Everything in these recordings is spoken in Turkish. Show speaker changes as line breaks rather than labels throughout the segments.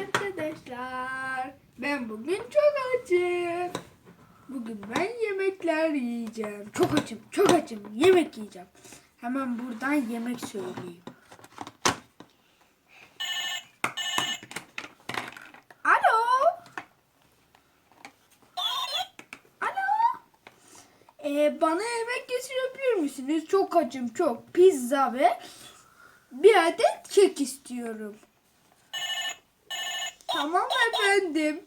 arkadaşlar. Ben bugün çok açım. Bugün ben yemekler yiyeceğim. Çok açım, çok açım. Yemek yiyeceğim. Hemen buradan yemek söyleyeyim. Alo. Alo. Ee, bana yemek getirebilir misiniz? Çok acım çok. Pizza ve bir adet kek istiyorum. Tamam efendim.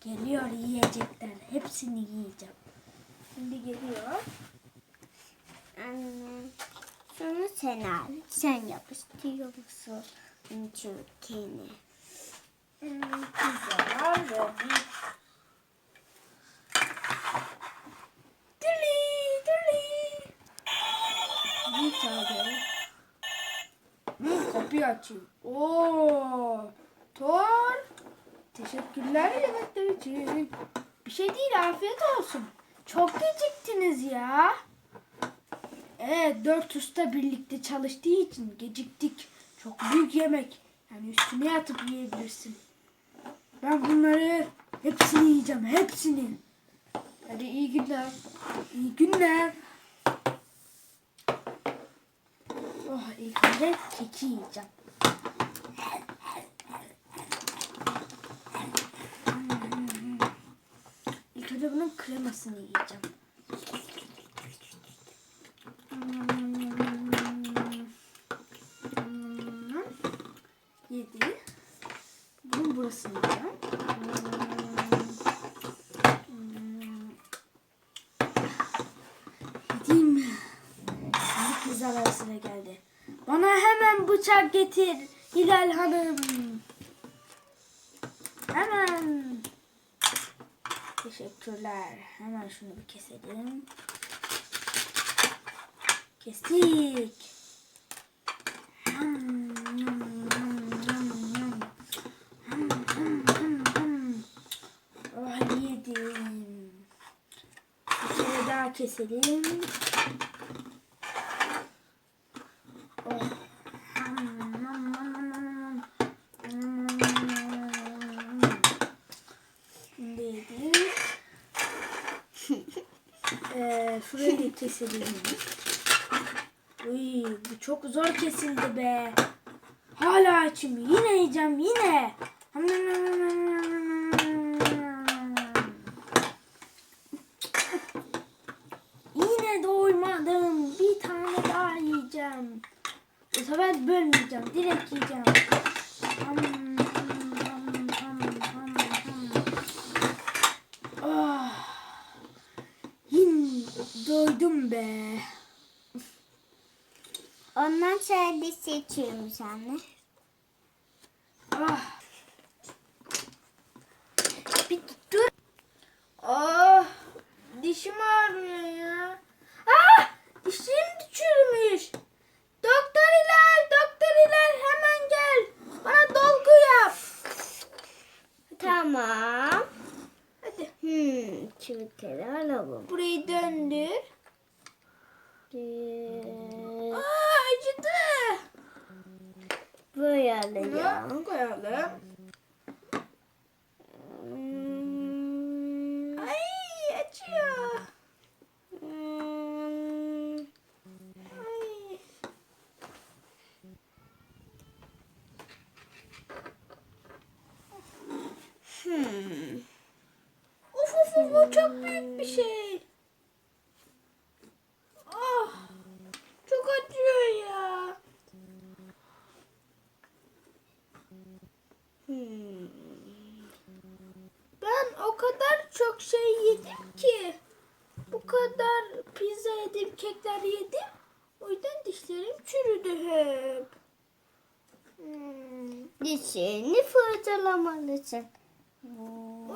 Geliyor yiyecekler. Hepsini yiyeceğim. Şimdi geliyor.
Anne, şunu sen al. Sen yap istiyor musun? Türkiye'ni.
Hmm, pizza var ve bir... Dili, dili. Bir tane. Hmm, kapıyı açayım. Oo, Tor. Teşekkürler yemekler için. Bir şey değil afiyet olsun. Çok geciktiniz ya. Evet dört usta birlikte çalıştığı için geciktik. Çok büyük yemek. Yani üstüne yatıp yiyebilirsin. Ben bunları hepsini yiyeceğim. Hepsini. Hadi iyi günler. İyi günler. Oh ilk önce keki yiyeceğim. İlk önce bunun kremasını yiyeceğim. Yedi. Bunun burasını yiyeceğim. Yediğim. Şimdi pizzalar sıra geldi. Bana hemen bıçak getir Hilal Hanım. Hemen. Teşekkürler. Hemen şunu bir keselim. Kestik. Oh yedim. Bir kere daha keselim. Oh. Hmm, nom, nom, nom, nom, nom. Hmm. Şimdi yedik. Ee, şurayı da keselim. Uy, bu çok zor kesildi be. Hala açım. Yine yiyeceğim yine. Yine doymadım. Bir tane daha yiyeceğim. Bu sefer bölmeyeceğim. Direkt yiyeceğim. Ham, doydum be.
Ondan sonra ne seçiyormuş anne?
Ah. Bir dur. Ah. Dişim ağrıyor ya. Ah. Dişim çürümüş. Doktor Hilal, Doktor Hilal hemen gel. Bana dolgu yap.
Tamam.
Hadi.
Hmm, çubukları alalım.
Burayı döndür.
Bir-
Aa acıdı.
Buraya alayım.
Bunu koyalım.
Hmm,
Ay acıyor.
hmm,
Ay.
hmm.
Of of of o çok büyük bir şey. Ah. Çok acıyor ya.
Hmm.
Ben o kadar çok şey yedim ki. Bu kadar pizza yedim, kekler yedim. O yüzden dişlerim çürüdü hep. Hmm.
Dişini fırçalamalısın.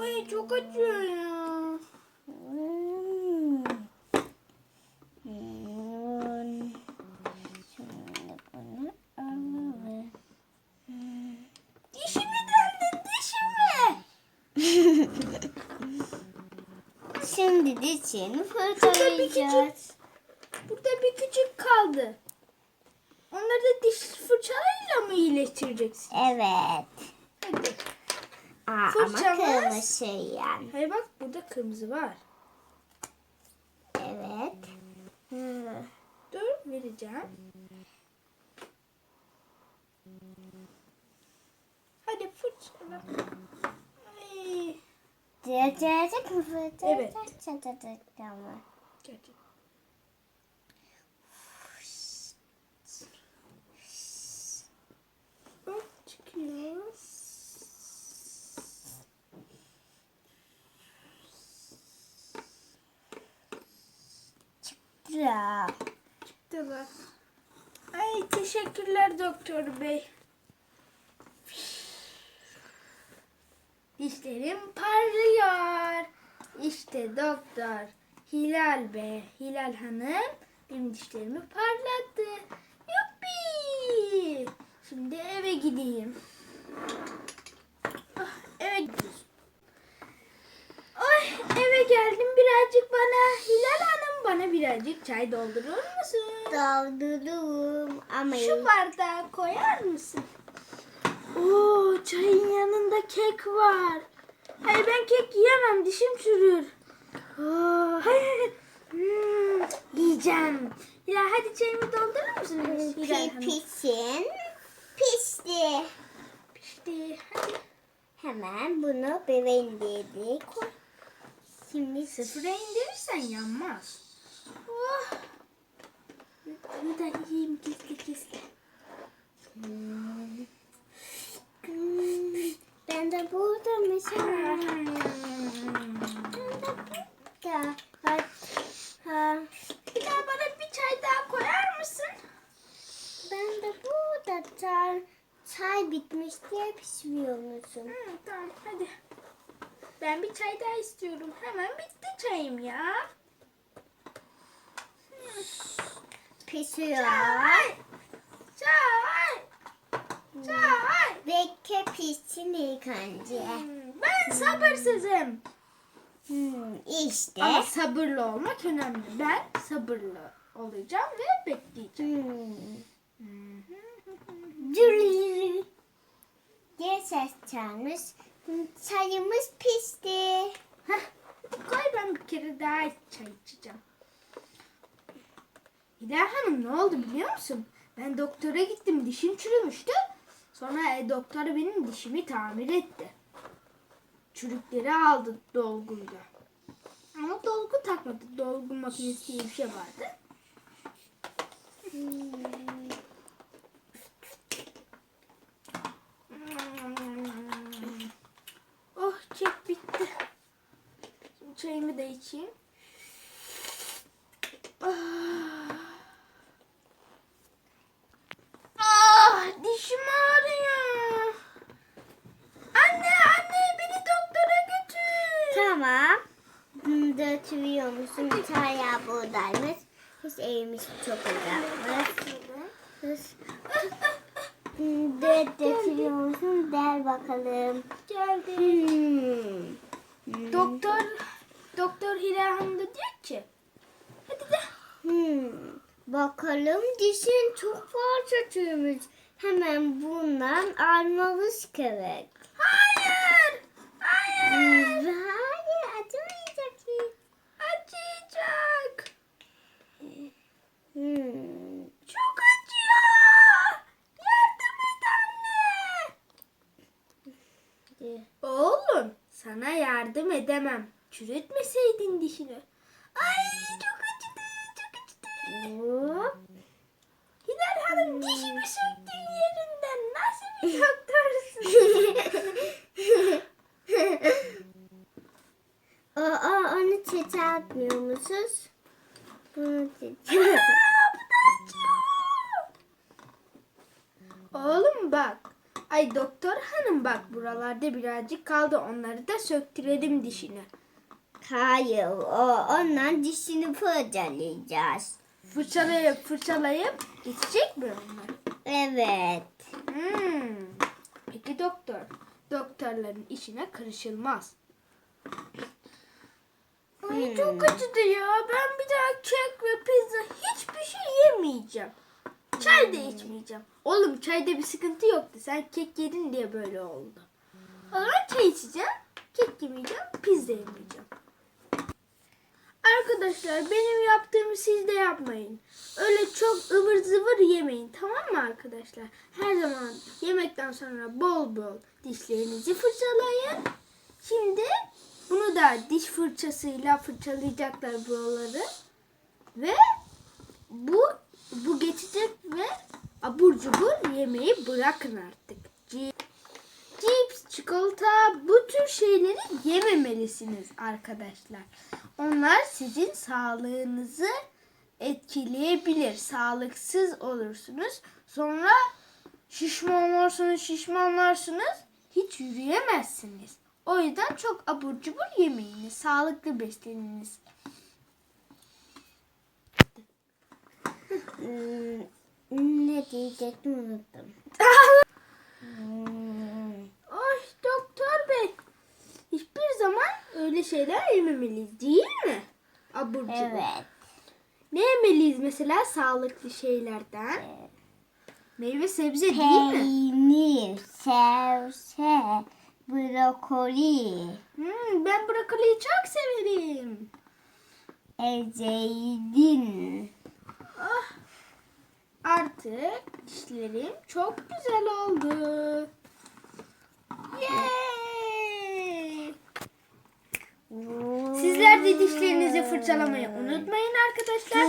Ay çok acıyor ya.
Hmm. Hmm. Şimdi bunu alalım.
Dişimi döndün dişimi.
Şimdi dişini fırçalayacağız.
Burada bir küçük kaldı. Onları da diş fırçalarıyla geçireceksin.
Evet.
Hadi.
Aa, ama
Fırçamız.
kırmızı yani.
Hayır bak burada kırmızı var.
Evet.
Hı. Dur vereceğim. Hadi fırçala. Ay.
Diyecek mi fırça?
Evet.
Tamam.
Gerçek. Bak çıkıyor.
Ya.
Çıktılar. Ay teşekkürler doktor bey. Dişlerim parlıyor. İşte doktor Hilal Bey, Hilal Hanım benim dişlerimi parlattı. Yuppi! Şimdi eve gideyim. Ah, eve gidiyoruz. Ay eve geldim birazcık bana Hilal Hanım bana birazcık çay doldurur musun?
Doldururum ama
Şu bardağı koyar mısın? Oo, çayın yanında kek var. Hayır ben kek yiyemem, dişim çürür. Oo, hayır. Hmm, yiyeceğim. Ya hadi çayımı doldurur musun? Hilal Hanım?
pipisin pişti.
Pişti. Hadi.
Hemen bunu bebeğin koy. Şimdi
Sıfıra indirirsen yanmaz. Oh. Bunu da yiyeyim gizli.
Hmm. Ben de burada mesela. Ben de burada. Ha.
Bir daha bana bir çay daha koyar mısın?
Ben de burada çay, çay bitmiş diye pişmiyor musun?
Hı, tamam hadi. Ben bir çay daha istiyorum. Hemen bitti çayım ya.
Pişiyor.
Çay. Çay. Çay.
Bekle pişsin ilk önce.
Hmm, Ben sabırsızım.
Hmm, işte.
Ama sabırlı olmak önemli. Ben sabırlı olacağım ve bekleyeceğim.
Hmm. Dürülü. diye ses çalmış. Çayımız pişti.
Hadi koy ben bir kere daha çay içeceğim. Hilal Hanım ne oldu biliyor musun? Ben doktora gittim dişim çürümüştü. Sonra e, doktor benim dişimi tamir etti. Çürükleri aldı dolguyla. Ama dolgu takmadı. Dolgu makinesi diye bir şey vardı. Oh çek bitti. Şimdi çayımı da içeyim. Ah. Ah dişim ağrıyor. Anne anne beni doktora götür.
Tamam. Bunu da oturuyor musun? Bir tane buradaymış. Biz evimiz çok uzakmış. Biz de getiriyor musun? Der bakalım.
Geldi.
Hmm.
Doktor Doktor Hilal Hanım da diyor ki hadi de
Hmm. Bakalım dişin çok fazla çürümüş. Hemen bundan almamız gerek.
hayır hayır
Hayır acımayacak hiç.
acıyacak
Hmm.
çok acıyor yardım et anne oğlum sana yardım edemem. Çürütmeseydin dişini ay çok acıdı çok acıdı
Hop.
Hilal Hanım dişimi söktün yerinden nasıl bir doktorsun
Aa, onu çiçeğatmıyor musunuz? Bunu çiçeğat.
Aa, bu da acıyor. Oğlum bak. Ay doktor hanım buralarda birazcık kaldı. Onları da söktürelim dişini.
Hayır, o, ondan dişini fırçalayacağız.
Fırçalayıp fırçalayıp geçecek mi onlar?
Evet.
Hmm. Peki doktor. Doktorların işine karışılmaz. Ay
Hmm.
çok acıdı ya. Ben bir daha kek ve pizza hiçbir şey yemeyeceğim. Çay da içmeyeceğim. Oğlum çayda bir sıkıntı yoktu. Sen kek yedin diye böyle oldu. O çay içeceğim. Kek yemeyeceğim. Pizza yemeyeceğim. Arkadaşlar benim yaptığımı siz de yapmayın. Öyle çok ıvır zıvır yemeyin tamam mı arkadaşlar? Her zaman yemekten sonra bol bol dişlerinizi fırçalayın. Şimdi bunu da diş fırçasıyla fırçalayacaklar buraları. Ve bu bu geçecek ve abur cubur yemeği bırakın artık. Çikolata bu tür şeyleri yememelisiniz arkadaşlar. Onlar sizin sağlığınızı etkileyebilir. Sağlıksız olursunuz. Sonra şişman olursunuz, şişmanlarsınız. Hiç yürüyemezsiniz. O yüzden çok abur cubur yemeyiniz. Sağlıklı besleniniz.
Hmm, ne diyecektim unuttum. Hmm,
Ay doktor bey. Hiçbir zaman şeyler yememeliyiz değil mi? Abur cubur.
evet.
Ne yemeliyiz mesela sağlıklı şeylerden? Meyve sebze değil mi?
Peynir, sebze, brokoli,
Hmm, ben brokoliyi çok severim.
zeytin.
Ah, artık dişlerim çok güzel oldu. Yay! Sizler de dişlerinizi fırçalamayı unutmayın arkadaşlar.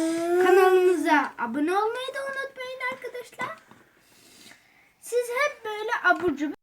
Kanalımıza abone olmayı da unutmayın arkadaşlar. Siz hep böyle abur cubur